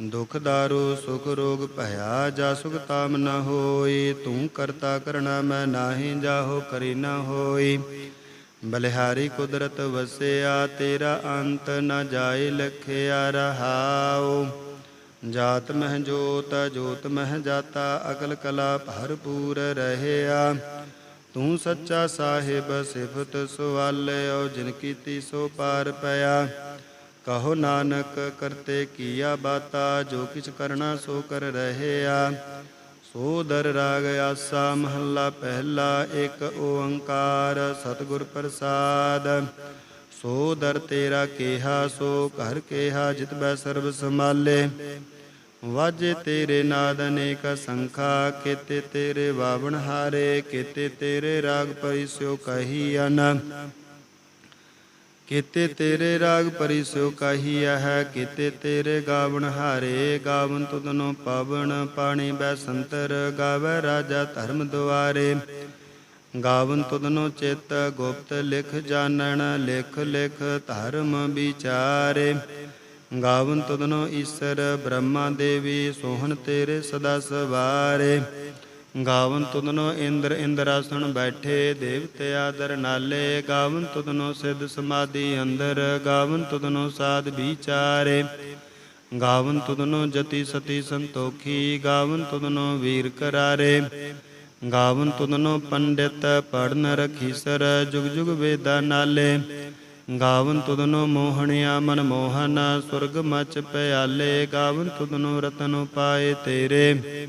ਦੁਖ ਦਾਰੂ ਸੁਖ ਰੋਗ ਭਇਆ, ਜਾ ਸੁਖ ਤਾਮ ਨ ਹੋਈ। ਤੂੰ ਕਰਤਾ ਕਰਣਾ, ਮੈਂ ਨਾਹੀ ਜਾਹੋ ਕਰੀ ਨ ਹੋਈ। ਬਲਿਹਾਰੀ ਕੁਦਰਤ ਵਸਿਆ, ਤੇਰਾ ਅੰਤ ਨ ਜਾਏ ਲਖਿਆ ਰਹਾਓ ਜਾਤ ਮਹਿ ਜੋਤ ਜੋਤ ਮਹਿ ਜਾਤਾ, ਅਕਲ ਕਲਾ ਭਰਪੂਰ ਰਹਿਆ। ਤੂੰ ਸੱਚਾ ਸਾਹਿਬ, ਸਿਫਤ ਸੁਵਾਲਿਓ ਜਿਨ ਕੀਤੀ ਸੋ ਪਾਰ ਪਿਆ। ਕਹੋ ਨਾਨਕ, ਕਰਤੇ ਕੀਆ ਬਾਤਾ, ਜੋ ਕਿਛ ਕਰਨਾ ਸੋ ਕਰ ਰਹਿਆ। ਸੋ ਦਰ ਰਾਗ ਆਸਾ, ਮਹੱਲਾ ਪਹਿਲਾ, ਇੱਕ ਓੰਕਾਰ, ਸਤਿਗੁਰ ਪ੍ਰਸਾਦ। ਸੋ ਦਰ ਤੇਰਾ ਕੇਹਾ, ਸੋ ਘਰ ਕੇਹਾ, ਜਿਤ ਬੈ ਸਰਬ ਸਮਾਲੇ ਵਾਜੇ ਤੇਰੇ ਨਾਦ ਅਨੇਕ ਸੰਖਾ ਕੀਤੇ ਤੇਰੇ ਵਾਵਣ ਹਾਰੇ ਕੀਤੇ ਤੇਰੇ ਰਾਗ ਪਰਿਸਿਓ ਕਹੀ ਅਨ। ਕੀਤੇ ਤੇਰੇ ਰਾਗ ਪਰਿਸਿਓ ਕਹੀ ਹੈ, ਕੀਤੇ ਤੇਰੇ ਗਾਵਣ ਹਾਰੇ ਗਾਵਨ ਤੁਧਨੋ ਪਾਵਨ ਪਾਣੀ ਬੈ ਸੰਤਰ, ਗਾਵੇ ਰਾਜਾ ਧਰਮ ਦੁਆਰੇ। ਗਾਵਨ ਤੁਧਨੋ ਚਿਤ ਗੁਪਤ ਲਿਖ ਜਾਣਨ, ਲਿਖ ਲਿਖ ਧਰਮ ਵਿਚਾਰੇ। ਗਾਵਨ ਤੁਧਨੋ ਈਸ਼ਰ ਬ੍ਰਹਮਾ ਦੇਵੀ, ਸੋਹਣ ਤੇਰੇ ਸਦਾ ਸਵਾਰੇ। ਗਾਵਨ ਤੁਧਨੋ ਇੰਦਰ ਇੰਦਰਾਸਣ ਬੈਠੇ, ਦੇਵਤੇ ਆਦਰ ਨਾਲੇ। ਗਾਵਨ ਤੁਧਨੋ ਸਿੱਧ ਸਮਾਧੀ ਅੰਦਰ, ਗਾਵਨ ਤੁਧਨੋ ਸਾਧ ਵਿਚਾਰੇ। ਗਾਵਨ ਤੁਧਨੋ ਜਤੀ ਸਤੀ ਸੰਤੋਖੀ, ਗਾਵਨ ਤੁਧਨੋ ਵੀਰ ਕਰਾਰੇ। ਗਾਵਨ ਤੁਧਨੋ ਪੰਡਿਤ ਪੜਨ ਰਖੀਸਰ, ਜੁਗ ਜੁਗ ਵੇਦਾ ਨਾਲੇ। ਗਾਵਨ ਤੁਧਨੋ ਮੋਹਣਿਆ ਮਨ ਮੋਹਨ, ਸੁਰਗ ਮਚ ਪਿਆਲੇ। ਗਾਵਨ ਤੁਧਨੋ ਰਤਨ ਪਾਏ ਤੇਰੇ।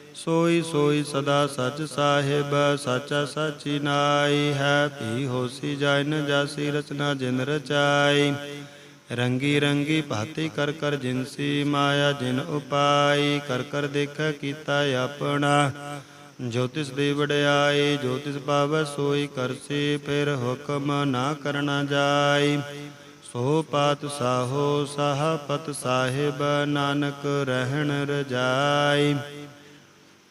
ਸੋਈ ਸੋਈ ਸਦਾ ਸਚ ਸਾਹਿਬ, ਸਾਚਾ ਸਾਚੀ ਨਾਈ ਹੈ। ਭੀ ਹੋਸੀ ਜਾਇ ਨ ਜਾਸੀ ਰਚਨਾ ਜਿਨ ਰਚਾਈ। ਰੰਗੀ ਰੰਗੀ ਭਾਤੀ ਕਰ ਕਰ ਜਿਨਸੀ ਮਾਇਆ ਜਿਨ ਉਪਾਈ, ਕਰ ਕਰ ਦੇਖ ਕੀਤਾ ਆਪਣਾ। ਜੋ ਤਿਸ ਦੀ ਵਡਿਆਈ, ਜੋ ਤਿਸ ਪਾਵੈ ਸੋਈ ਕਰਸੀ ਫਿਰ ਹੁਕਮ ਨਾ ਕਰਨਾ ਜਾਈ। ਸੋ ਪਾਤ ਸਾਹੋ ਸਾਹਪਤ ਸਾਹਿਬ, ਨਾਨਕ ਰਹਿਣ ਰਜਾਈ।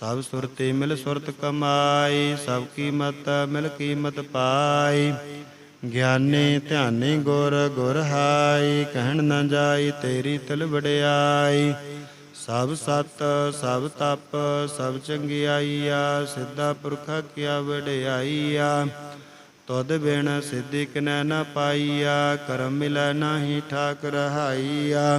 ਸਭ ਸੁਰਤੇ ਮਿਲ ਸੁਰਤ ਕਮਾਈ, ਸਭ ਕੀਮਤ ਮਿਲ ਕੀਮਤ ਪਾਈ। ਗਿਆਨੀ ਧਿਆਨੀ ਗੁਰ ਗੁਰ ਹਾਈ, ਕਹਿਣ ਨਾ ਜਾਈ ਤੇਰੀ ਤਿਲ ਵਡਿਆਈ। ਸਭ ਸਤ, ਸਭ ਤਪ, ਸਭ ਚੰਗਿਆਈਆ, ਸਿੱਧਾ ਪੁਰਖਾ ਕੀਆ ਵਡਿਆਈਆ। ਤੁਧ ਬਿਨ ਸਿੱਧੀ ਕਿਨੈ ਨ ਪਾਈਆ, ਕਰਮ ਮਿਲੈ ਨਾਹੀ ਠਾਕ ਰਹਾਈਆ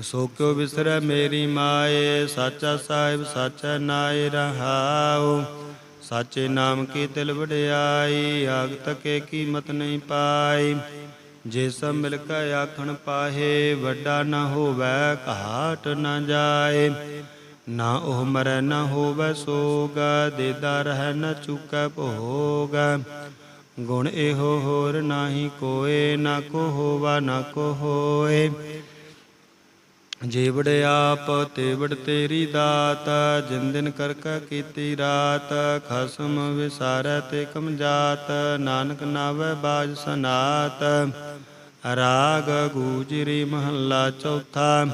ਸੋ ਕਿਉ ਵਿਸਰੈ ਮੇਰੀ ਮਾਏ, ਸਾਚਾ ਸਾਹਿਬ ਸਾਚਾ ਨਾਇ ਰਹਾਉ। ਸਾਚੇ ਨਾਮ ਕੀ ਤਿਲ ਵਡਿਆਈ ਆਗ ਤਕੇ ਕੀਮਤ ਨਹੀਂ ਪਾਈ। ਜੇ ਸਭ ਮਿਲ ਕੇ ਆਖਣ ਪਾਹੇ, ਵੱਡਾ ਨਾ ਹੋਵੈ, ਘਾਟ ਨਾ ਜਾਏ। ਨਾ ਉਹ ਮਰੈ ਨਾ ਹੋਵੈ ਸੋਗ, ਦੇਦਾ ਰਹਿ ਨ ਚੁਕੈ ਭੋਗ। ਗੁਣ ਇਹੋ ਹੋਰ ਨਾਹੀ ਕੋਏ, ਨਾ ਕੋ ਹੋਵਾ ਨਾ ਕੋ ਹੋਏ। ਜੀਵੜ ਆਪ ਤੇਵੜ ਤੇਰੀ ਦਾਤ, ਜਿਨ ਦਿਨ ਕਰ ਕਾ ਕੀਤੀ ਰਾਤ, ਖਸਮ ਵਿਸਾਰੈ ਤੇ ਕਮ ਜਾਤ ਨਾਨਕ ਨਾਵੈ ਬਾਜ ਸਨਾਤ। ਰਾਗ ਗੂਜਰੀ ਮਹੱਲਾ ਚੌਥਾ,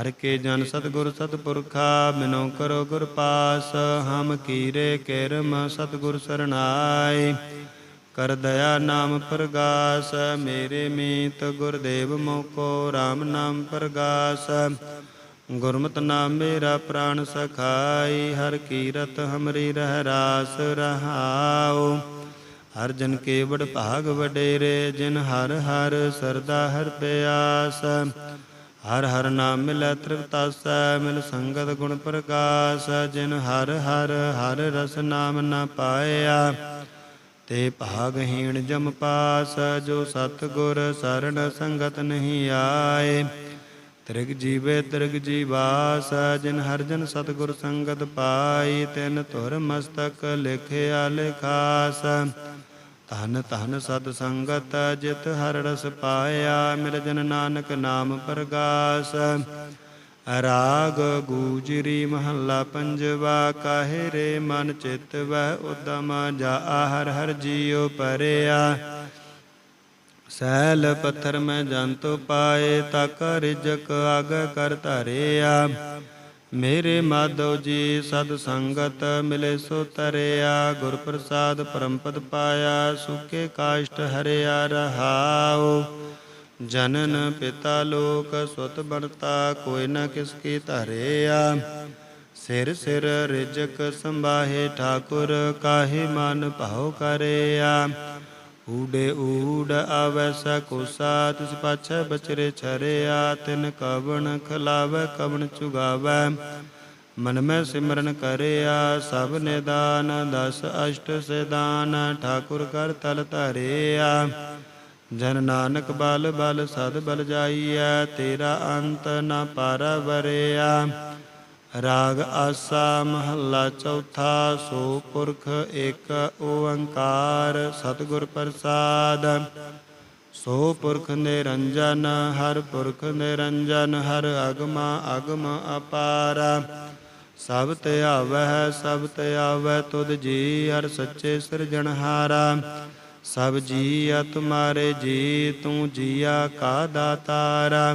ਹਰ ਕੇ ਜਨ ਸਤਗੁਰ ਸਤਪੁਰਖਾ ਬਿਨੋ ਕਰੋ ਗੁਰ ਪਾਸ, ਹਮ ਕੀਰੇ ਕਿਰਮ ਸਤਗੁਰ ਸਰਨਾਏ ਕਰ ਦਇਆ ਨਾਮ ਪ੍ਰਗਾਸ, ਮੇਰੇ ਮੀਤ ਗੁਰਦੇਵ ਮੋਕੋ RAM ਨਾਮ ਪ੍ਰਗਾਸ। ਗੁਰਮਤਿ ਨਾਮ ਮੇਰਾ ਪ੍ਰਾਨ ਸਖਾਈ, ਹਰ ਕੀਰਤ ਹਮਰੀ ਰਹਿ ਰਾਸ ਰਹਾਉ। ਹਰ ਜਨ ਕੇ ਵਡ ਭਾਗ ਵਡੇਰੇ, ਜਿਨ ਹਰ ਹਰ ਸਰਦਾ ਹਰ ਪਿਆਸ। ਹਰ ਹਰ ਨਾਮ ਮਿਲੈ ਤ੍ਰਿਪਤਾਸੈ ਮਿਲ ਸੰਗਤ ਗੁਣ ਪ੍ਰਕਾਸ਼ ਜਿਨ ਹਰ ਹਰ ਹਰ ਰਸ ਨਾਮ ਨਾ ਪਾਇਆ ਤੇ ਭਾਗਹੀਣ ਜਮ ਪਾਸ, ਜੋ ਸਤ ਗੁਰ ਸਰਣ ਸੰਗਤ ਨਹੀਂ ਆਏ। ਤ੍ਰਿਗ ਜੀਵੇ ਤ੍ਰਿਗ ਜੀਵਾਸ ਜਿਨ ਹਰ ਜਨ ਸਤਗੁਰ ਸੰਗਤ ਪਾਈ ਤਿਨ ਧੁਰ ਮਸਤਕ ਲਿਖਿਆ ਲਿਖਾਸ। ਧਨ ਧਨ ਸਤ ਸੰਗਤ, ਜਿਤ ਹਰ ਰਸ ਪਾਇਆ, ਮਿਲ ਜਨ ਨਾਨਕ ਨਾਮ ਪ੍ਰਗਾਸ। ਰਾਗ ਗੂਜਰੀ ਮਹੱਲਾ ਪੰਜਵਾ, ਕਾਹੇ ਰੇ ਮਨ ਚਿਤ ਵੈ ਉਦਮ, ਜਾ ਹਰ ਹਰ ਜੀਉ ਪਰਿਆ। ਸੈਲ ਪੱਥਰ ਮੈਂ ਜੰਤੁ ਪਾਏ ਤਕ ਰਿਜਕ ਆਗ ਕਰ ਧਰਿਆ। ਮੇਰੇ ਮਾਧਵ ਜੀ ਸਦ ਸੰਗਤ ਮਿਲੇ ਸੋ ਤਰਿਆ ਗੁਰ ਪ੍ਰਸਾਦ ਪਰਮਪਦ ਪਾਇਆ ਸੁਕੇ ਕਾਸ਼ਟ ਹਰਿਆ ਰਹਾਉ। ਜਨਨ ਪਿਤਾ ਲੋਕ ਸੁਤ ਬਣਤਾ ਕੋਈ ਨਾ ਕਿਸ ਕੀ ਧਰਿਆ। ਸਿਰ ਸਿਰ ਰਿਜਕ ਸੰਭਾਹੇ ਠਾਕੁਰ, ਕਾਹੇ ਮਨ ਭਾਉ ਕਰਿਆ। ਊੜੇ ਊੜ ਆਵੈ ਸਕੋਸਾ ਤਿਸ ਪਾਛੈ ਬਚਰੇ ਛਰਿਆ। ਤਿਨ ਕਵਣ ਖਲਾਵੈ, ਕਵਣ ਚੁਗਾਵੈ। ਮਨ ਮੈਂ ਸਿਮਰਨ ਕਰਿਆ, ਸਭ ਨਿਦਾਨ, ਦਸ ਅਸ਼ਟ ਸਿਦਾਨ ਠਾਕੁਰ ਕਰ ਤਲ ਧਰਿਆ। ਜਨ ਨਾਨਕ ਬਲ ਬਲ ਸਦ ਬਲ ਜਾਈਐ, ਤੇਰਾ ਅੰਤ ਨ ਪਾਰਾ ਵਰਿਆ ਰਾਗ ਆਸਾ ਮਹੱਲਾ ਚੌਥਾ, ਸੋ ਪੁਰਖ ਏਕ ਓੰਕਾਰ ਸਤਿਗੁਰ ਪ੍ਰਸਾਦ। ਸੋ ਪੁਰਖ ਨਿਰੰਜਨ, ਹਰ ਪੁਰਖ ਨਿਰੰਜਨ, ਹਰ ਅਗਮ ਅਗਮ ਅਪਾਰ। ਸਭ ਧਿਆਵੈ ਸਭ ਧਿਆਵੈ ਤੁਧ ਜੀ ਹਰ ਸੱਚੇ ਸਿਰਜਣਹਾਰਾ। ਸਭ ਜੀਆ ਤੁਮਾਰੇ ਜੀ, ਤੂੰ ਜੀਆ ਕਾ ਦਾਤਾਰਾ।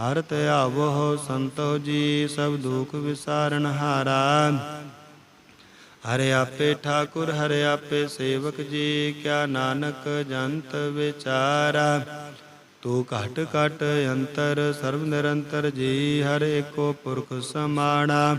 ਹਰ ਧਿਆਵੋ ਸੰਤੋ ਜੀ, ਸਭ ਦੁਖ ਵਿਸਾਰਨ ਹਾਰਾ। ਹਰਿ ਆਪੇ ਠਾਕੁਰ, ਹਰੇ ਆਪੇ ਸੇਵਕ ਜੀ, ਕਿਆ ਨਾਨਕ ਜੰਤ ਵਿਚਾਰਾ। ਤੂੰ ਘਟ ਘਟ ਅੰਤਰ, ਸਰਬ ਨਿਰੰਤਰ ਜੀ, ਹਰ ਏਕੋ ਪੁਰਖ ਸਮਾਣਾ।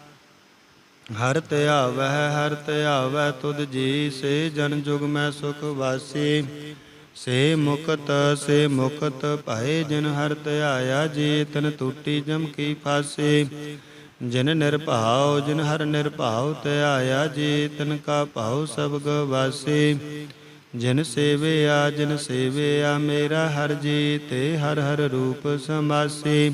ਹਰ ਧਿਆਵਹਿ ਹਰ ਧਿਆਵੈ ਤੁਧ ਜੀ ਸੇ ਜਨ ਜੁਗ ਮੈਂ ਸੁਖ ਵਾਸੀ। ਸੇ ਮੁਕਤ ਸੇ ਮੁਕਤ ਭਾਏ ਜਿਨ ਹਰ ਧਿਆਇਆ ਜੀ, ਤਨ ਟੂਟੀ ਜਮ ਕੀ ਫਾਸੇ। ਜਿਨ ਨਿਰਭਾਉ, ਜਿਨ ਹਰ ਨਿਰਭਾਉ ਧਿਆਇਆ ਜੀ, ਤਨ ਕਾ ਭਾਉ ਸਭ ਗਵਾਸੇ ਜਿਨ ਸੇਵਿਆ ਜਿਨ ਸੇਵਿਆ ਮੇਰਾ ਹਰ ਜੀ, ਤੇ ਹਰ ਹਰ ਰੂਪ ਸਮਾਸੀ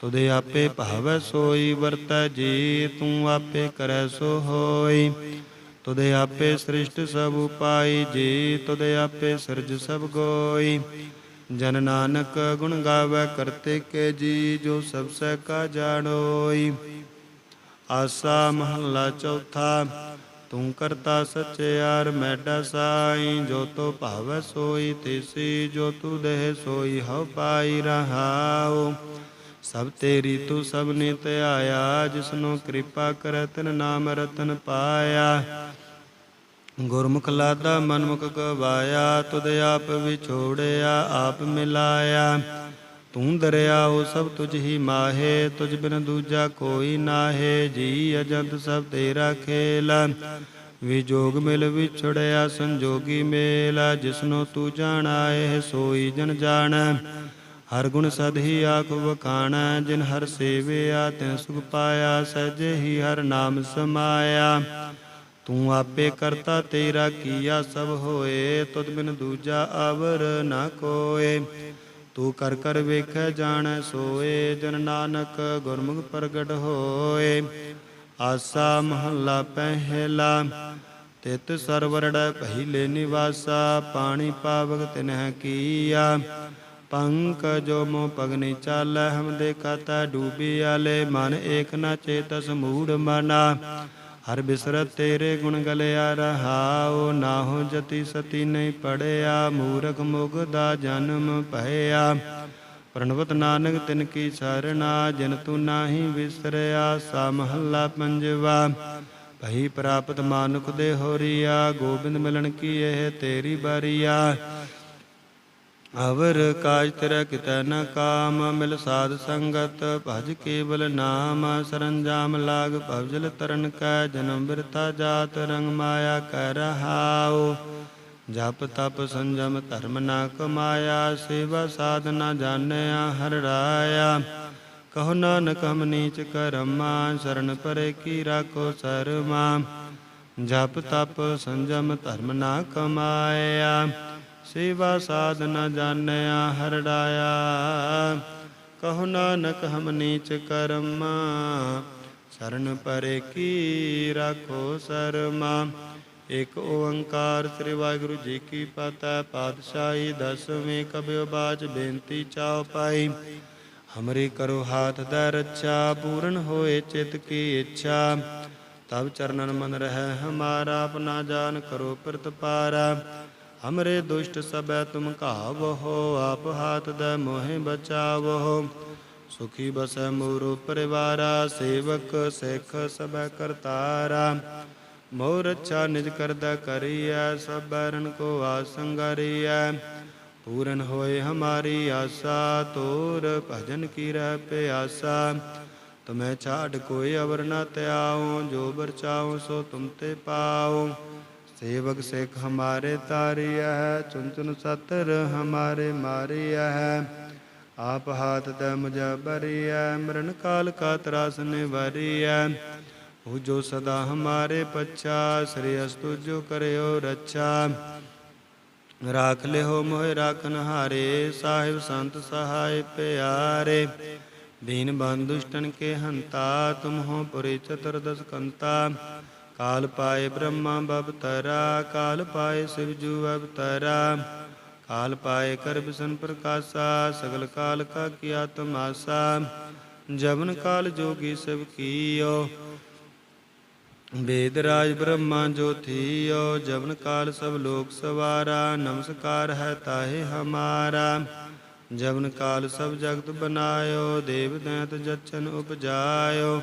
ਤੁਦੇ ਆਪੇ ਭਾਵੈ ਸੋਈ, ਵਰਤੈ ਜੀ, ਤੂੰ ਆਪੇ ਕਰੈ ਸੋ ਹੋਈ। ਤੁਦੇ ਆਪੇ ਸ੍ਰਿਸ਼ਟ ਸਭ ਉਪਾਈ, ਜੀ, ਤੁਦੇ ਆਪੇ ਸਿਰਜ ਸਭ ਗੋਈ। ਜਨ ਨਾਨਕ ਗੁਣ ਗਾਵੇ ਕਰਤੇ ਕੇ ਜੀ, ਜੋ ਸਭ ਸਹਿ ਕਾ ਜਾਣੋਈ। ਆਸਾ ਮਹੱਲਾ ਚੌਥਾ, ਤੂੰ ਕਰਤਾ ਸਚਿਆਰ ਮੈਡਾ ਸਾਈ, ਜੋ ਤੋ ਭਾਵੈ ਸੋਈ, ਤੇਸੀ ਜੋ ਤੂ ਦੇਹ ਸੋਈ, ਹਉ ਪਾਈ ਰਹਾਉ। ਸਭ ਤੇਰੀ ਤੂੰ ਸਭ ਨੇ ਧਿਆਇਆ ਜਿਸਨੂੰ ਕਿਰਪਾ ਕਰਤਨ ਨਾਮ ਰਤਨ ਪਾਇਆ। ਗੁਰਮੁਖ ਲਾਦਾ ਮਨਮੁਖ ਗਵਾਇਆ, ਤੁਧ ਆਪ ਵਿਛੋੜਿਆ, ਆਪ ਮਿਲਾਇਆ। ਤੂੰ ਦਰਿਆ ਉਹ ਸਭ ਤੁਝ ਹੀ ਮਾਹੇ, ਤੁਝ ਬਿਨ ਦੂਜਾ ਕੋਈ ਨਾਹੇ। ਜੀ ਅਜੰਤ ਸਭ ਤੇਰਾ ਖੇਲ, ਵਿਜੋਗ ਮਿਲ ਵਿਛੜਿਆ, ਸੰਜੋਗੀ ਮੇਲਾ। ਜਿਸਨੂੰ ਤੂੰ ਜਾਣਾਏ ਸੋਈ ਜਨ ਜਾਣ। ਹਰ ਗੁਣ ਸਦ ਹੀ ਆਖ ਵਖਾਣਾ, ਜਿਨ ਹਰ ਸੇਵਿਆ, ਤਿਨ ਸੁਖ ਪਾਇਆ, ਸਹਿਜੇ ਹੀ ਹਰ ਨਾਮ ਸਮਾਇਆ। ਤੂੰ ਆਪੇ ਕਰਤਾ ਤੇਰਾ ਕੀਆ ਸਭ ਹੋਏ, ਤੁਧ ਬਿਨ ਦੂਜਾ ਆਵਰ ਨਾ ਕੋਏ। ਤੂੰ ਕਰ ਕਰ ਵੇਖੈ, ਜਾਣੈ, ਸੋਏ, ਜਨ ਨਾਨਕ ਗੁਰਮੁਖ ਪ੍ਰਗਟ ਹੋਏ। ਆਸਾ ਮਹੱਲਾ ਪਹਿਲਾ, ਤਿਤ ਸਰਵਰੜੈ, ਪਹਿਲੇ ਨਿਵਾਸਾ, ਪਾਣੀ ਪਾਵਕ ਤਿਨਹਿ ਕੀਆ। ਪੰਕ ਜੋ ਮੋ ਪਗਨੀ ਚਾਲੈ, ਹਮ ਦੇਖਾ ਡੂਬੀ ਆਲੇ। ਮਨ ਏਕ ਨਾ ਚੇਤਸ ਮੂੜ ਮਨਾ, ਹਰ ਬਿਸਰਤ ਤੇਰੇ ਗੁਣ ਗਲਿਆ ਰਹਾਉ। ਨਾਹੋ ਜਤੀ ਸਤੀ ਨਹੀਂ ਪੜਿਆ, ਮੂਰਖ ਮੁਗ ਦਾ ਜਨਮ ਭਇਆ। ਪ੍ਰਣਵਤ ਨਾਨਕ ਤਿਨ ਕੀ ਸਰਣਾ, ਜਿਨ ਤੂੰ ਨਾਹੀ ਵਿਸਰਿਆ ਸਾ ਮਹੱਲਾ ਪੰਜਵਾ। ਭਈ ਪ੍ਰਾਪਤ ਮਾਨੁਖ ਦੇ ਹੋਰੀਆ, ਗੋਬਿੰਦ ਮਿਲਣ ਕੀ ਇਹ ਤੇਰੀ ਬਾਰੀਆ। ਅਵਰ ਕਾਜ ਤੇਰਾ ਕਿਤੈ ਨ ਕਾਮ, ਮਿਲ ਸਾਧ ਸੰਗਤ, ਭਜ ਕੇਵਲ ਨਾਮ, ਸਰੰਜਾਮ ਲਾਗ, ਭਵਜਲ ਤਰਨ ਕੈ, ਜਨਮ ਬਿਰਤਾ ਜਾਤ, ਰੰਗ ਮਾਇਆ ਕੈ ਰਹਾਉ। ਜਪ ਤਪ ਸੰਜਮ ਧਰਮ ਨਾ ਕਮਾਇਆ, ਸੇਵਾ ਸਾਧਨਾ ਜਾਣਿਆ, ਹਰ ਰਾਇਆ। ਕਹੋ ਨਾਨਕ ਹਮ ਨੀਚ ਕਰਮਾ, ਸ਼ਰਨ ਪਰੇ ਕੀ ਰਾਖੋ ਸਰਮਾ। ਜਪ ਤਪ ਸੰਜਮ ਧਰਮ ਨਾ ਕਮਾਇਆ। ਸੇਵਾ ਸਾਧਨਾ ਜਾਣਿਆ ਹਰ ਡਾਇਆ ਕਹੋ ਨਾਨਕ ਹਮ ਨੀਚ ਕਰਮ ਸ਼ਰਨ ਪਰੇ ਕੀ ਰਾਖੋ ਸਰਮਾ। ਇਕ ਓੰਕਾਰ ਸ੍ਰੀ ਵਾਹਿਗੁਰੂ ਜੀ ਕੀ ਫਤਿਹ, ਪਾਤਸ਼ਾਹੀ ਦਸਵੇਂ ਕਬਿਓ ਬਾਜ ਬੇਨਤੀ ਚਾਉ ਪਾਈ। ਹਮਰੀ ਕਰੋ ਹਾਥ ਦਾ ਰੱਛਾ, ਪੂਰਨ ਹੋਏ ਚਿਤ ਕੀ ਇੱਛਾ। ਤਬ ਚਰਨਨ ਮਨ ਰਹਿ ਹਮਾਰਾ, ਆਪਣਾ ਜਾਨ ਕਰੋ ਪ੍ਰਤਪਾਰਾ। ਹਮਰੇ ਦੁਸ਼ਟ ਸਬੈ ਤੁਮ ਘਾਵੋ ਆਪ ਹਾਥ ਦੇ ਮੋਹਿ ਬਚਾਵੋ ਸੁਖੀ ਬਸੈ ਮੂਰੋ ਪਰਿਵਾਰਾ, ਸੇਵਕ ਸਿੱਖ ਸਬੈ ਕਰਤਾਰਾ। ਮੋਰ ਅੱਛਾ ਨਿਜ ਕਰਦਾ ਕਰੀਐ, ਸਭ ਬਰਨ ਕੋ ਆਸੰਗਰੀਐ ਪੂਰਨ ਹੋਏ ਹਮਾਰੀ ਆਸਾ, ਤੋਰ ਭਜਨ ਕੀ ਰਹਿ ਪਿਆਸਾ। ਤੁਮੈ ਛਾੜ ਕੋਈ ਅਵਰ ਨ ਤਿਆਉ, ਜੋ ਬਰਚਾਉ ਸੋ ਤੁਮ ਤੇ ਪਾਉ। ਸੇਵਕ ਸਿੱਖ ਹਮਾਰੇ ਤਾਰਿਆ ਹੈ ਚੁੰਚਨ ਸਤਰ ਹਮਾਰੇ ਮਾਰਿਆ ਹੈ ਆਪ ਹਾਥ ਤੈ ਮੁਝਾ ਬਰਿਆ ਮਰਨ ਕਾਲ ਕਾ ਤਰਾਸ ਨਿਵਰਿਆ ਉਹ ਜੋ ਸਦਾ ਹਮਾਰੇ ਪਛਾ, ਸ੍ਰੀ ਅਸਤੁ ਜੋ ਕਰਿਓ ਰੱਛਾ। ਰਾਖ ਲਿਓ ਮੋਹਿ ਰਾਖਨ ਹਾਰੇ ਸਾਹਿਬ ਸੰਤ ਸਹਾਇ ਪਿਆਰੇ। ਦੀਨ ਬੰਦੁਸ਼ਟਨ ਕੇ ਹੰਤਾ ਤੁਮ ਹੋ ਪੁਰੇ ਚਤੁਰਦਸ ਕੰਤਾ। ਕਾਲ ਪਾਏ ਬ੍ਰਹਮਾ ਬਵਤਰਾ, ਕਾਲ ਪਾਏ ਸਿਵ ਸਿਵਜੂ ਅਵਤਰਾ। ਕਾਲ ਪਾਏ ਕਰਬ ਸੰ ਪ੍ਰਕਾਸ਼ਾ, ਸਗਲ ਕਾਲ ਕਾ ਕੀ ਆਤਮਾਸਾ ਜਵਨ ਕਾਲ ਜੋਗੀ ਸਭ ਕੀਓ। ਵੇਦ ਰਾਜ ਬ੍ਰਹਮਾ ਜੋਥੀਓ ਜਵਨ ਕਾਲ ਸਭ ਲੋਕ ਸਵਾਰਾ, ਨਮਸਕਾਰ ਹੈ ਤਾਹੇ ਹਮਾਰਾ। ਜਵਨ ਕਾਲ ਸਭ ਜਗਤ ਬਨਾਇਓ, ਦੇਵ ਦੈਂਤ ਜਚਨ ਉਪਜਾਇਓ।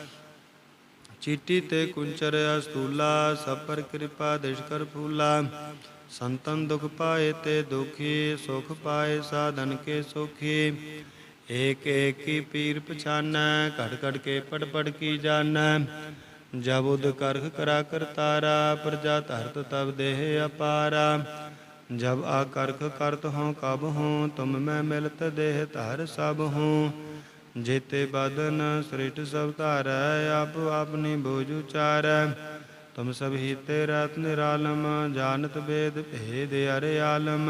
ਚੀਟੀ ਤੇ ਕੁੰਚਰ ਅਸਤੂਲਾ ਸਪਰ ਪਰ ਕਿਰਪਾ ਦਿਸ਼ ਕਰ ਫੂਲਾ। ਸੰਤਨ ਦੁਖ ਪਾਏ ਤੇ ਦੁਖੀ, ਸੁਖ ਪਾਏ ਸਾਧਨ ਕੇ ਸੁਖੀ। ਏਕ ਏਕ ਕੀ ਪੀਰ ਪਛਾਨੈ, ਘੜ ਘੜ ਕੇ ਪੜ ਪੜ ਕੀ ਜਾਣੈ। ਜਬ ਉਦ ਕਰਖ ਕਰਾ ਕਰਤਾਰਾ ਪ੍ਰਜਾ ਧਰਤ ਤਬ ਦੇਹ ਅਪਾਰਾ। ਜਬ ਆ ਕਰਖ ਕਰਤ ਹਉ ਕਬ ਹੂੰ ਤੁਮ ਮੈਂ ਮਿਲਤ ਦੇਹ ਧਰ ਸਭ ਹੂੰ ਜੇਤੇ ਬਦਨ ਸ੍ਰਿਟ ਸਭ ਧਾਰੈ, ਆਪ ਆਪਨੀ ਬੋਝ ਉਚਾਰੈ। ਤੁਮ ਸਭ ਹੀ ਰਤ ਨਿਰਾਲਮ, ਜਾਣਤ ਬੇਦ ਭੇਦ ਅਰੇ ਆਲਮ।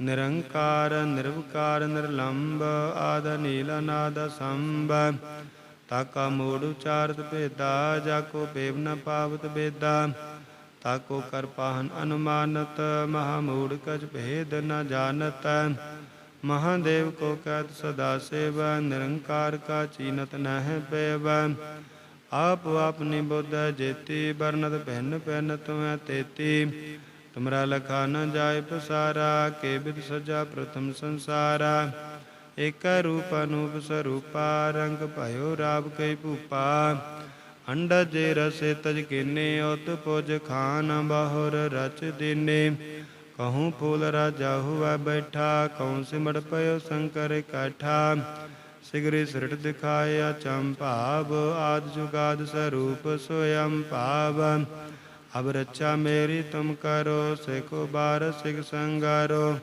ਨਿਰੰਕਾਰ, ਨਿਰਵਕਾਰ ਨਿਰਲੰਭ ਆਦ ਨੀਲ ਅਨਾਦ ਸੰਭ ਤਾਕਾ ਮੂੜ ਉਚਾਰਤ ਭੇਦਾ ਜਾ ਕੋ ਬੇਵ ਨ ਪਾਵਤ ਬੇਦਾ। ਤਾਕੋ ਕਰ ਪਾਹਨ ਅਨੁਮਾਨਤ, ਮਹਾ ਮੂੜ ਕਛ ਭੇਦ ਨ ਜਾਣਤ। ਮਹਾਦੇਵ ਕੋ ਕਹਿਤ ਸਦਾ ਸੇਵ, ਨਿਰੰਕਾਰ ਕਾ ਚੀਨਤ ਨਹਿ ਪੈਵ। ਆਪ ਆਪਨੀ ਬੁੱਧ ਜੇਤੀ ਬਰਨਤ ਭਿੰਨ ਭਿੰਨ ਤੁਮੈ ਤੇਤੀ। ਤੁਮਰਾ ਲਖਾ ਨ ਜਾਏ ਪਸਾਰਾ, ਕੇ ਬਿਦ ਸਜਾ ਪ੍ਰਥਮ ਸੰਸਾਰਾ। ਏਕ ਰੂਪ ਅਨੂਪ ਸਰੂਪਾ, ਰੰਗ ਭਇਓ ਰਾਬ ਕਈ ਭੂਪਾ। ਅੰਡਜ ਰਸੇ ਤਜ ਕੀਨੇ, ਉਤ ਪੁਜ ਖਾਨ ਬਾਹੁਰ ਰਚ ਦਿਨੇ। ਕਹੂੰ ਫੂਲ ਰਾਜਾ ਹੁਆ ਬੈਠਾ ਕਹੂੰ ਸਿਮੜ ਪਇਓ ਸ਼ੰਕਰ ਇਕੱਠਾ ਸਿਗਰੀ ਸਿਰਟ ਦਿਖਾਇਆ ਚੰਭਾਵ ਆਦ ਜੁਗਾਦ ਸਰੂਪ ਸੋਯੰ ਭਾਵ ਅਬ ਰੱਛਾ ਮੇਰੀ ਤੁਮ ਕਰੋ ਸਿਖੋ ਬਾਰ ਸਿਖ ਸੰਗਾਰੋ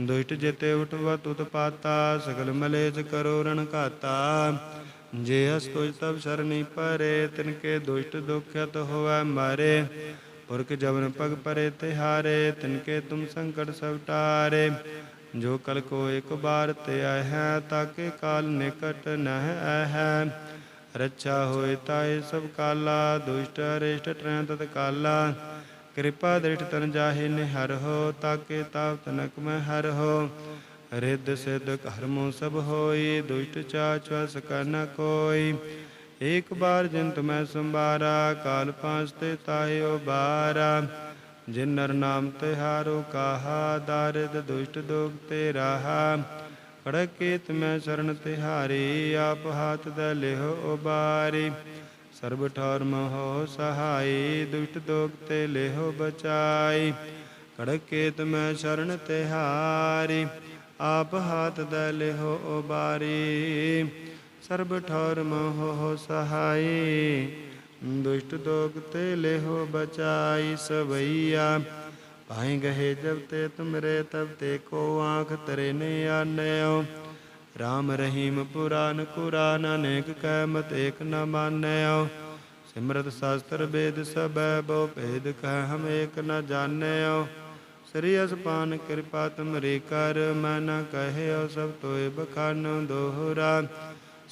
ਦੁਸ਼ਟ ਜਿਤੇ ਉਠਵਤ ਉਤਪਾਤਾ ਸਗਲ ਮਲੇਜ ਕਰੋ ਰਣ ਘਾਤਾ ਜੇ ਹਸ ਤੁਜ ਤਬ ਸਰਨੀ ਪਰੇ ਤਿਨ ਕੇ ਦੁਸ਼ਟ ਦੁਖਤ ਹੋਵੈ ਮਾਰੇ ਪੁਰਖ ਜਵਨ ਪਗ ਪਰੇ ਤਿਹਾਰੇ ਤਿਨਕੇ ਤੁਮ ਸੰਕਟ ਸਭ ਟਾਰੇ। ਜੋ ਕਲ ਕੋ ਇੱਕ ਬਾਰ ਤੇ ਆਇ ਤਾਕੇ ਕਾਲ ਨਿਕਟ ਨਹਿ ਆਹੈ ਰੱਛਾ ਹੋਏ ਤਾਏ ਸਭ ਕਾਲਾ, ਦੁਸ਼ਟ ਅਰਿਸ਼ਟ ਟਰੈ ਤਤ ਕਾਲਾ। ਕਿਰਪਾ ਦ੍ਰਿਸ਼ਟ ਤਨ ਜਾਹੇ ਨਿਹਰ ਹੋ ਤਾਕੇ ਤਾਪ ਤਨਕ ਮੈਂ ਹਰ ਹੋ। ਰਿੱਧ ਸਿੱਧ ਕਰਮੋ ਸਭ ਹੋਈ, ਦੁਸ਼ਟ ਚਾਚ ਵਸ ਕਰਨਾ ਕੋਈ। ਏਕ ਬਾਰ ਜਿੰਤ ਮੈਂ ਸੰਭਾਰਾ, ਕਾਲ ਪਾਂਚ ਤੇ ਤਾਇਓ ਬਾਰਾ ਜਿਨ ਨਰ ਨਾਮ ਤਿਹਾਰੋ ਕਾਹਾ, ਦਾਰਿਦ ਦੁਸ਼ਟ ਦੋਗ ਤੇ ਰਾਹਾ। ਕੜਕੇਤ ਮੈਂ ਸਰਣ ਤਿਹਾਰੀ, ਆਪ ਹਾਥ ਦ ਲਿਹੋ ਉਬਾਰੀ। ਸਰਬ ਠੌਰ ਮਹੋ ਸਹਾਈ ਦੁਸ਼ਟ ਦੋਗ ਤੇ ਲਿਹੋ ਬਚਾਈ ਕੜਕੇਤ ਮੈਂ ਸ਼ਰਨ ਤਿਹਾਰੀ, ਆਪ ਹਾਥ ਦ ਲਿਹੋ ਉਬਾਰੀ। ਸਰਬ ਠੌਰ ਮਹੋ ਸਹਾਈ। ਦੁਸ਼ਟ ਦੋਗ ਤੇ ਲਿਹੋ ਬਚਾਈ ਸਵਈਆ। ਭਾਈ ਗਏ ਜਬ ਤੇ ਤੁਮਰੇ ਤਬ ਤੇ ਕੋ ਆਂਖ ਤਰੇ ਨੇ ਆਨਿਓ। ਰਾਮ ਰਹੀਮ ਪੁਰਾਨ ਕੁਰਾਨ ਅਨੇਕ ਕੈ ਮਤ ਏਕ ਨ ਮਾਨਿਓ। ਸਿਮਰਤ ਸ਼ਾਸਤਰ ਵੇਦ ਸਬੈ ਬੋ ਭੇਦ ਕਹਿ ਹਮ ਏਕ ਨ ਜਾਣਿਓ। ਸ੍ਰੀ ਅਸਪਾਨ ਕਿਰਪਾ ਤੁਮਰੀ ਕਰ, ਮੈਂ ਨ ਕਹਿਓ ਸਭ ਤੋਏ ਬਖਾਨੋ ਦੋਹਰਾ।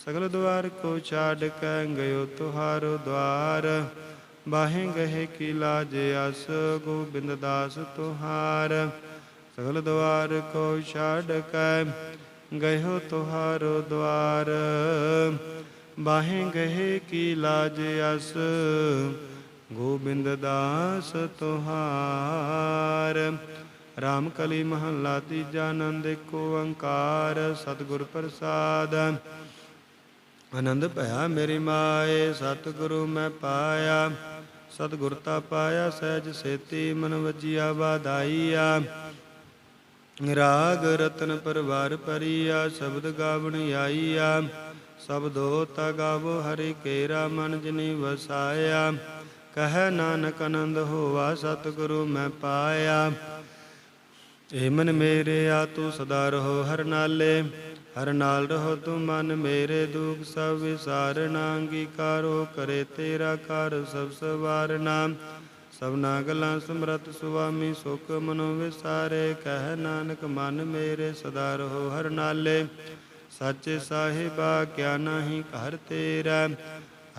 ਸਗਲ ਦੁਆਰ ਕੋ ਛਾੜ ਕੈ ਗਇਓ ਤੁਹਾਰੋ ਦਵਾਰ ਬਾਹੇ ਗਏ ਕੀ ਲਾਜ ਅਸ, ਗੋਬਿੰਦ ਦਾਸ ਤੁਹਾਰ? ਸਗਲ ਦੁਆਰ ਕੋ ਛਾੜ ਕੈ ਗਇਓ ਤੁਹਾਰੋ ਦਵਾਰ ਬਾਹੇ ਗਏ ਕੀ ਲਾਜ ਅਸ, ਗੋਬਿੰਦ ਦਾਸ ਤੁਹਾਰ? ਰਾਮ ਕਲੀ ਮਹੱਲਾ ਤੀਜਾ ਆਨੰਦ, ਏਕ ਓੰਕਾਰ, ਸਤਿਗੁਰ ਪ੍ਰਸਾਦ। ਆਨੰਦ ਭਇਆ ਮੇਰੀ ਮਾਏ, ਸਤਿਗੁਰੂ ਮੈਂ ਪਾਇਆ। ਸਤਿਗੁਰ ਤਾ ਪਾਇਆ, ਸਹਿਜ ਸੇਤੀ ਮਨ ਵਜੀਆ, ਵਾਧਾਈਆ। ਰਾਗ ਰਤਨ ਪਰਵਾਰ ਪਰੀਆ ਸ਼ਬਦ ਗਾਵਣ ਆਈਆ। ਸਬਦੋ ਤਾ ਗਾਵੋ, ਹਰਿ ਕੇਰਾ ਮਨ ਜਿਨੀ ਵਸਾਇਆ। ਕਹੈ ਨਾਨਕ ਆਨੰਦ ਹੋਵਾ ਸਤਿਗੁਰੂ ਮੈਂ ਪਾਇਆ। ਏ ਮਨ ਮੇਰੇ, ਆ ਤੂੰ ਸਦਾ ਰਹੋ ਹਰ ਨਾਲੇ। ਹਰ ਨਾਲ ਰਹੋ ਤੂੰ ਮਨ ਮੇਰੇ ਦੁਖ, ਸਭ ਵਿਸਾਰਨਾ ਅੰਗੀਕਾਰੋ, ਕਰੇ ਤੇਰਾ ਕਰ ਸਭ ਸਵਾਰਨਾ ਸਭਨਾ ਗਲਾਂ ਸਮਰਤ ਸੁਆਮੀ ਸੁਖ ਮਨੋ ਵਿਸਾਰੇ, ਕਹਿ ਨਾਨਕ ਮਨ ਮੇਰੇ ਸਦਾ ਰਹੋ ਹਰ ਨਾਲੇ। ਸੱਚੇ ਸਾਹਿਬਾ, ਕਿਆ ਨਾਹੀ ਘਰ ਤੇਰਾ।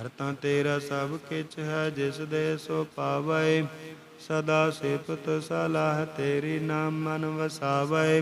ਹਰ ਤਾਂ ਤੇਰਾ ਸਭ ਕਿਛ ਹੈ, ਜਿਸ ਦੇ ਸੋ ਪਾਵੈ। ਸਦਾ ਸਿਫਤ ਸਲਾਹ ਤੇਰੀ ਨਾਮ ਮਨ ਵਸਾਵੈ।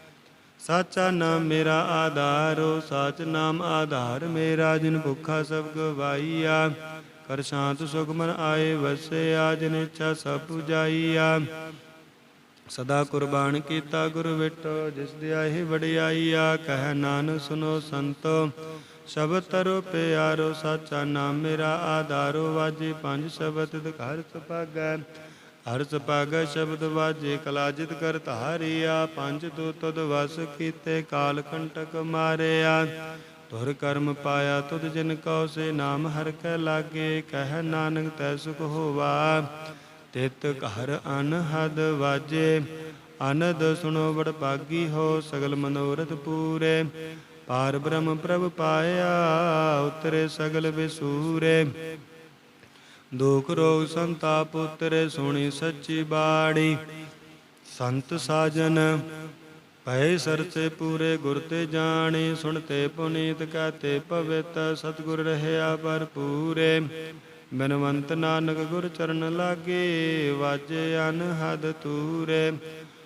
ਸਾਚਾ ਨਾਮ ਮੇਰਾ ਆਧਾਰੋ ਸਾਚ ਨਾਮ ਆਧਾਰ ਮੇਰਾ, ਜਿਨ ਭੁਖਾ ਸਭ ਗਵਾਈਆ ਕਰ ਸ਼ਾਂਤ ਸੁਖ ਮਨ ਆਏ ਵਸੇ ਆਜ ਨਿਚਾ ਸਭ ਪੁਜਾਈਆ। ਸਦਾ ਕੁਰਬਾਨ ਕੀਤਾ ਗੁਰ ਵਿਟੋ, ਜਿਸ ਦੀ ਆਹੀ ਵਡਿਆਈਆ। ਕਹਿ ਨਾਨਕ ਸੁਨੋ ਸੰਤੋ ਸ਼ਬਦ ਤਰੋ ਪਿਆਰੋ, ਸਾਚਾ ਨਾਮ ਮੇਰਾ ਆਧਾਰੋ ਵਾਜੀ ਪੰਜ ਸ਼ਬਦ ਤਿਤ ਘਰ ਸੁਪਾਗੈ ਹਰ ਸੁਪਾਗੈ ਸ਼ਬਦ ਵਾਜੇ ਕਲਾਜਿਤ ਕਰ ਧਾਰਿਆ, ਪੰਜ ਤੂ ਤਦ ਵਸ ਕੀਤੇ ਕਾਲ ਕੰਟਕ ਮਾਰਿਆ। ਤੁਰ ਕਰਮ ਪਾਇਆ ਤੁਧ ਜਿਨ ਕਉ ਸੇ ਨਾਮ ਹਰ ਕੈ ਲਾਗੇ, ਕਹਿ ਨਾਨਕ ਤੈ ਸੁਖ ਹੋਵਾ। ਤਿਤ ਘਰ ਅਨਹਦ ਵਾਜੇ ਅਨਦ ਸੁਣੋ ਬੜ ਭਾਗੀ ਹੋ ਸਗਲ ਮਨੋਰਥ ਪੂਰੇ। ਪਾਰ ਬ੍ਰਹਮ ਪ੍ਰਭ ਪਾਇਆ, ਉਤਰੇ ਸਗਲ ਵਿਸੂਰੇ। ਦੁਖ ਰੋਗ ਸੰਤਾਪ ਉਤਰੇ ਸੁਣੀ ਸੱਚੀ ਬਾਣੀ। ਸੰਤ ਸਾਜਨ ਪਏ ਸਰਸੇ ਪੂਰੇ ਗੁਰ ਤੇ ਜਾਣੇ। ਸੁਣਤੇ ਪੁਨੀਤ ਕਹਤੇ ਪਵਿੱਤ ਸਤਿਗੁਰ ਰਹਿਆ ਭਰਪੂਰੇ। ਬਨਵੰਤ ਨਾਨਕ ਗੁਰ ਚਰਨ ਲਾਗੇ, ਵਾਜੇ ਅਨਹਦ ਤੂਰੇ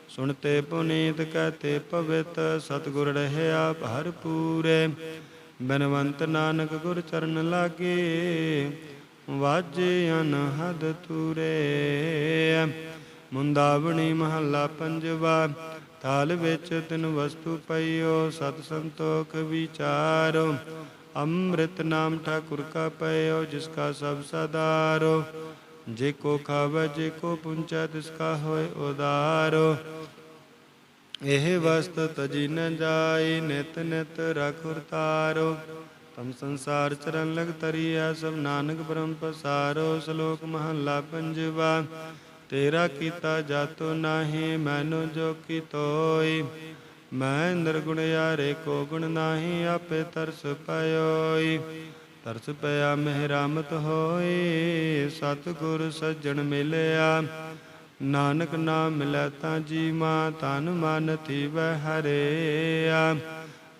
ਸੁਣਤੇ ਪੁਨੀਤ ਕਹਤੇ ਪਵਿੱਤ ਸਤਿਗੁਰ ਰਹਿਆ ਭਰਪੂਰੇ। ਬਨਵੰਤ ਨਾਨਕ ਗੁਰ ਚਰਨ ਲਾਗੇ ਵਾਜੇ ਅਨਹਦ ਤੂਰੇ। ਮੁੰਦਾਵਣੀ ਮਹੱਲਾ ਪੰਜਵਾ, ਥਾਲ ਵਿੱਚ ਤਿਨ ਵਸਤੂ ਪਈਓ, ਸਤ ਸੰਤੋਖ ਵਿਚਾਰੋ। ਅੰਮ੍ਰਿਤ ਨਾਮ ਠਾਕੁਰ ਕਾ ਪਇਓ, ਜਿਸ ਕਾ ਸਭ ਸਦਾਰੋ। ਜੇ ਕੋ ਖਾਵੇ, ਜੇ ਕੋ ਪੁੰਚੈ, ਤਿਸ ਕਾ ਹੋਏ ਉਦਾਰੋ। ਇਹ ਵਸਤ ਤਜੀ ਨ ਜਾਈ, ਨਿਤ ਨਿਤ ਰਖੁਰ ਤਾਰੋ ਤਮ ਸੰਸਾਰ ਚਰਨ ਲਗ ਤਰੀਆ ਸਭ ਨਾਨਕ ਬ੍ਰਹਮ ਪਸਾਰੋ, ਸ਼ਲੋਕ ਮਹੱਲਾ ਪੰਜਵਾ। ਤੇਰਾ ਕੀਤਾ ਜਾਤੋ ਨਾਹੀ, ਮੈਨੂੰ ਜੋ ਕੀ ਤੋਈ ਮੈਂ ਨਿਰਗੁਣ ਯਾਰੇ, ਕੋ ਗੁਣ ਨਾਹੀ, ਆਪੇ ਤਰਸ ਪਇਓਈ। ਤਰਸ ਪਿਆ ਮਹਿਰਾਮਤ ਹੋਈ, ਸਤਿਗੁਰ ਸੱਜਣ ਮਿਲਿਆ। ਨਾਨਕ ਨਾਮ ਮਿਲੈ ਤਾਂ ਜੀਵਾ ਤਨ ਮਨ ਥੀਵੈ ਹਰਿਆ।